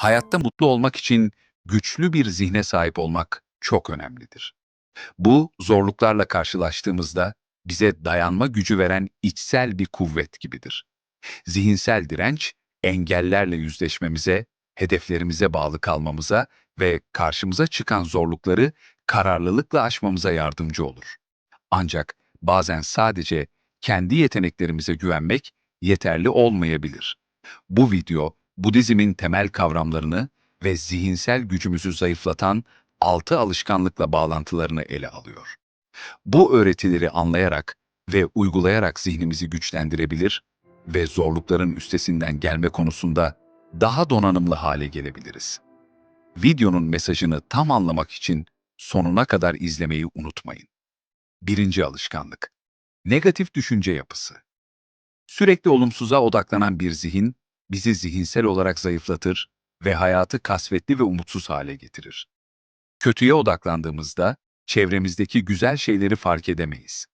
Hayatta mutlu olmak için güçlü bir zihne sahip olmak çok önemlidir. Bu zorluklarla karşılaştığımızda bize dayanma gücü veren içsel bir kuvvet gibidir. Zihinsel direnç engellerle yüzleşmemize, hedeflerimize bağlı kalmamıza ve karşımıza çıkan zorlukları kararlılıkla aşmamıza yardımcı olur. Ancak bazen sadece kendi yeteneklerimize güvenmek yeterli olmayabilir. Bu video Budizmin temel kavramlarını ve zihinsel gücümüzü zayıflatan altı alışkanlıkla bağlantılarını ele alıyor. Bu öğretileri anlayarak ve uygulayarak zihnimizi güçlendirebilir ve zorlukların üstesinden gelme konusunda daha donanımlı hale gelebiliriz. Videonun mesajını tam anlamak için sonuna kadar izlemeyi unutmayın. Birinci alışkanlık. Negatif düşünce yapısı. Sürekli olumsuza odaklanan bir zihin, bizi zihinsel olarak zayıflatır ve hayatı kasvetli ve umutsuz hale getirir. Kötüye odaklandığımızda çevremizdeki güzel şeyleri fark edemeyiz.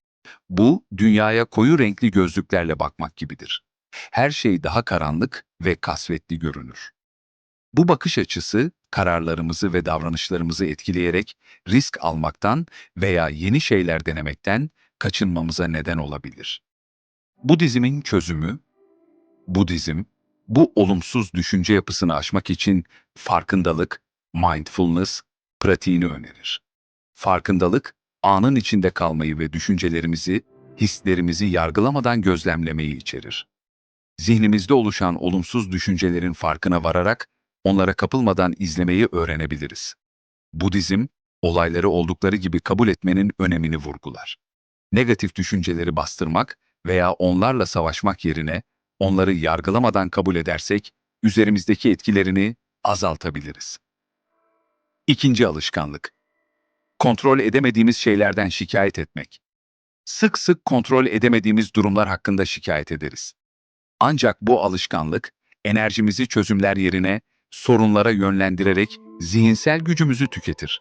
Bu, dünyaya koyu renkli gözlüklerle bakmak gibidir. Her şey daha karanlık ve kasvetli görünür. Bu bakış açısı, kararlarımızı ve davranışlarımızı etkileyerek risk almaktan veya yeni şeyler denemekten kaçınmamıza neden olabilir. Budizmin çözümü, Budizm, bu olumsuz düşünce yapısını aşmak için farkındalık, mindfulness pratiğini önerir. Farkındalık, anın içinde kalmayı ve düşüncelerimizi, hislerimizi yargılamadan gözlemlemeyi içerir. Zihnimizde oluşan olumsuz düşüncelerin farkına vararak onlara kapılmadan izlemeyi öğrenebiliriz. Budizm, olayları oldukları gibi kabul etmenin önemini vurgular. Negatif düşünceleri bastırmak veya onlarla savaşmak yerine onları yargılamadan kabul edersek üzerimizdeki etkilerini azaltabiliriz. İkinci alışkanlık. Kontrol edemediğimiz şeylerden şikayet etmek. Sık sık kontrol edemediğimiz durumlar hakkında şikayet ederiz. Ancak bu alışkanlık enerjimizi çözümler yerine sorunlara yönlendirerek zihinsel gücümüzü tüketir.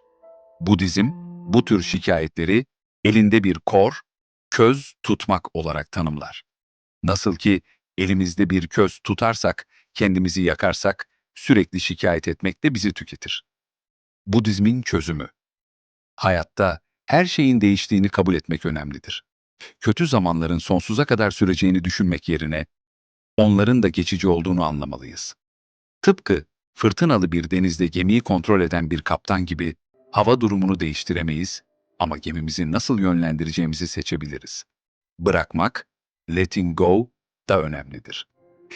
Budizm bu tür şikayetleri elinde bir kor, köz tutmak olarak tanımlar. Nasıl ki elimizde bir köz tutarsak, kendimizi yakarsak, sürekli şikayet etmek de bizi tüketir. Budizmin çözümü Hayatta her şeyin değiştiğini kabul etmek önemlidir. Kötü zamanların sonsuza kadar süreceğini düşünmek yerine, onların da geçici olduğunu anlamalıyız. Tıpkı fırtınalı bir denizde gemiyi kontrol eden bir kaptan gibi hava durumunu değiştiremeyiz ama gemimizi nasıl yönlendireceğimizi seçebiliriz. Bırakmak, letting go da önemlidir.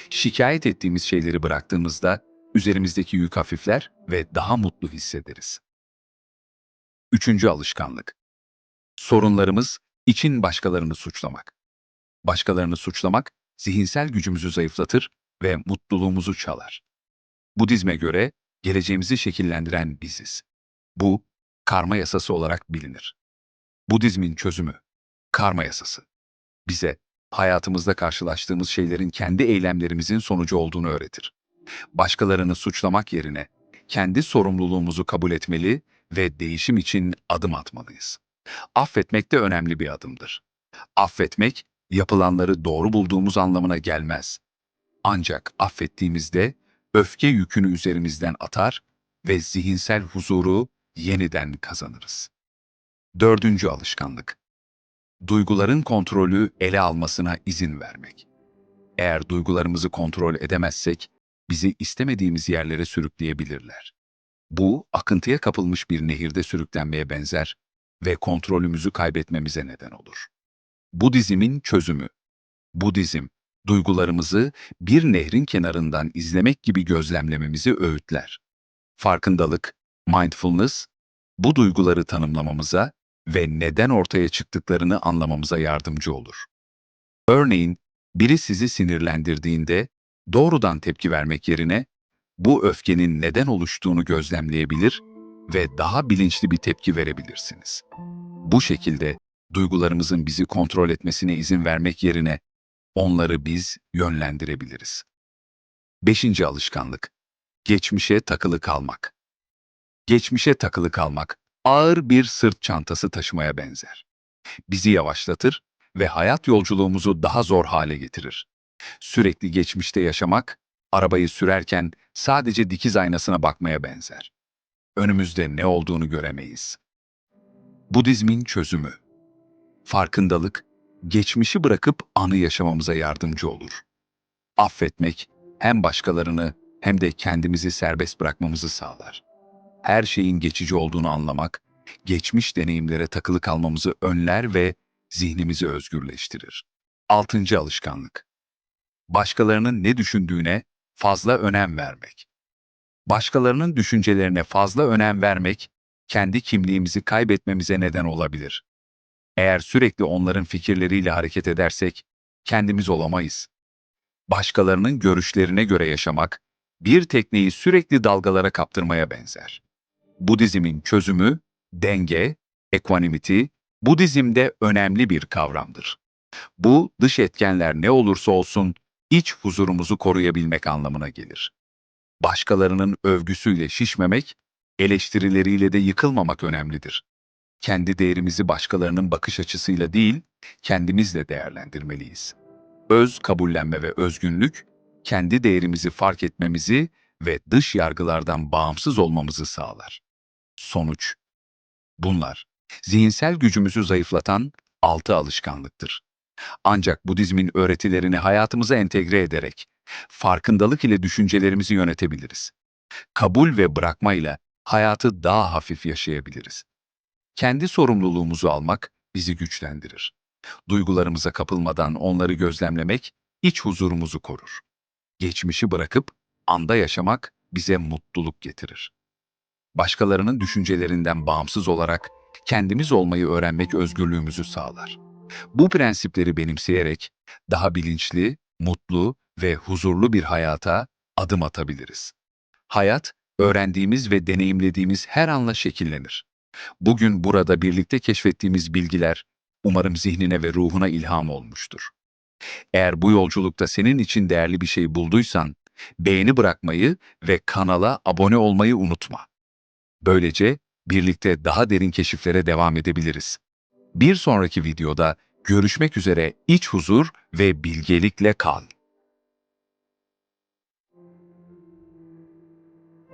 Şikayet ettiğimiz şeyleri bıraktığımızda üzerimizdeki yük hafifler ve daha mutlu hissederiz. Üçüncü alışkanlık. Sorunlarımız için başkalarını suçlamak. Başkalarını suçlamak zihinsel gücümüzü zayıflatır ve mutluluğumuzu çalar. Budizme göre geleceğimizi şekillendiren biziz. Bu, karma yasası olarak bilinir. Budizmin çözümü, karma yasası. Bize hayatımızda karşılaştığımız şeylerin kendi eylemlerimizin sonucu olduğunu öğretir. Başkalarını suçlamak yerine kendi sorumluluğumuzu kabul etmeli ve değişim için adım atmalıyız. Affetmek de önemli bir adımdır. Affetmek, yapılanları doğru bulduğumuz anlamına gelmez. Ancak affettiğimizde öfke yükünü üzerimizden atar ve zihinsel huzuru yeniden kazanırız. Dördüncü alışkanlık. Duyguların kontrolü ele almasına izin vermek. Eğer duygularımızı kontrol edemezsek, bizi istemediğimiz yerlere sürükleyebilirler. Bu, akıntıya kapılmış bir nehirde sürüklenmeye benzer ve kontrolümüzü kaybetmemize neden olur. Budizmin çözümü. Budizm, duygularımızı bir nehrin kenarından izlemek gibi gözlemlememizi öğütler. Farkındalık, mindfulness, bu duyguları tanımlamamıza ve neden ortaya çıktıklarını anlamamıza yardımcı olur. Örneğin, biri sizi sinirlendirdiğinde doğrudan tepki vermek yerine bu öfkenin neden oluştuğunu gözlemleyebilir ve daha bilinçli bir tepki verebilirsiniz. Bu şekilde duygularımızın bizi kontrol etmesine izin vermek yerine onları biz yönlendirebiliriz. Beşinci alışkanlık. Geçmişe takılı kalmak. Geçmişe takılı kalmak, ağır bir sırt çantası taşımaya benzer. Bizi yavaşlatır ve hayat yolculuğumuzu daha zor hale getirir. Sürekli geçmişte yaşamak, arabayı sürerken sadece dikiz aynasına bakmaya benzer. Önümüzde ne olduğunu göremeyiz. Budizmin çözümü. Farkındalık, geçmişi bırakıp anı yaşamamıza yardımcı olur. Affetmek, hem başkalarını hem de kendimizi serbest bırakmamızı sağlar. Her şeyin geçici olduğunu anlamak, geçmiş deneyimlere takılı kalmamızı önler ve zihnimizi özgürleştirir. Altıncı alışkanlık. Başkalarının ne düşündüğüne fazla önem vermek. Başkalarının düşüncelerine fazla önem vermek, kendi kimliğimizi kaybetmemize neden olabilir. Eğer sürekli onların fikirleriyle hareket edersek, kendimiz olamayız. Başkalarının görüşlerine göre yaşamak, bir tekneyi sürekli dalgalara kaptırmaya benzer. Budizmin çözümü, denge, equanimity, Budizm'de önemli bir kavramdır. Bu, dış etkenler ne olursa olsun, iç huzurumuzu koruyabilmek anlamına gelir. Başkalarının övgüsüyle şişmemek, eleştirileriyle de yıkılmamak önemlidir. Kendi değerimizi başkalarının bakış açısıyla değil, kendimizle değerlendirmeliyiz. Öz kabullenme ve özgünlük, kendi değerimizi fark etmemizi ve dış yargılardan bağımsız olmamızı sağlar. Sonuç Bunlar, zihinsel gücümüzü zayıflatan altı alışkanlıktır. Ancak Budizmin öğretilerini hayatımıza entegre ederek, farkındalık ile düşüncelerimizi yönetebiliriz. Kabul ve bırakma ile hayatı daha hafif yaşayabiliriz. Kendi sorumluluğumuzu almak bizi güçlendirir. Duygularımıza kapılmadan onları gözlemlemek iç huzurumuzu korur. Geçmişi bırakıp anda yaşamak bize mutluluk getirir. Başkalarının düşüncelerinden bağımsız olarak kendimiz olmayı öğrenmek özgürlüğümüzü sağlar. Bu prensipleri benimseyerek daha bilinçli, mutlu ve huzurlu bir hayata adım atabiliriz. Hayat, öğrendiğimiz ve deneyimlediğimiz her anla şekillenir. Bugün burada birlikte keşfettiğimiz bilgiler umarım zihnine ve ruhuna ilham olmuştur. Eğer bu yolculukta senin için değerli bir şey bulduysan, beğeni bırakmayı ve kanala abone olmayı unutma. Böylece birlikte daha derin keşiflere devam edebiliriz. Bir sonraki videoda görüşmek üzere iç huzur ve bilgelikle kal.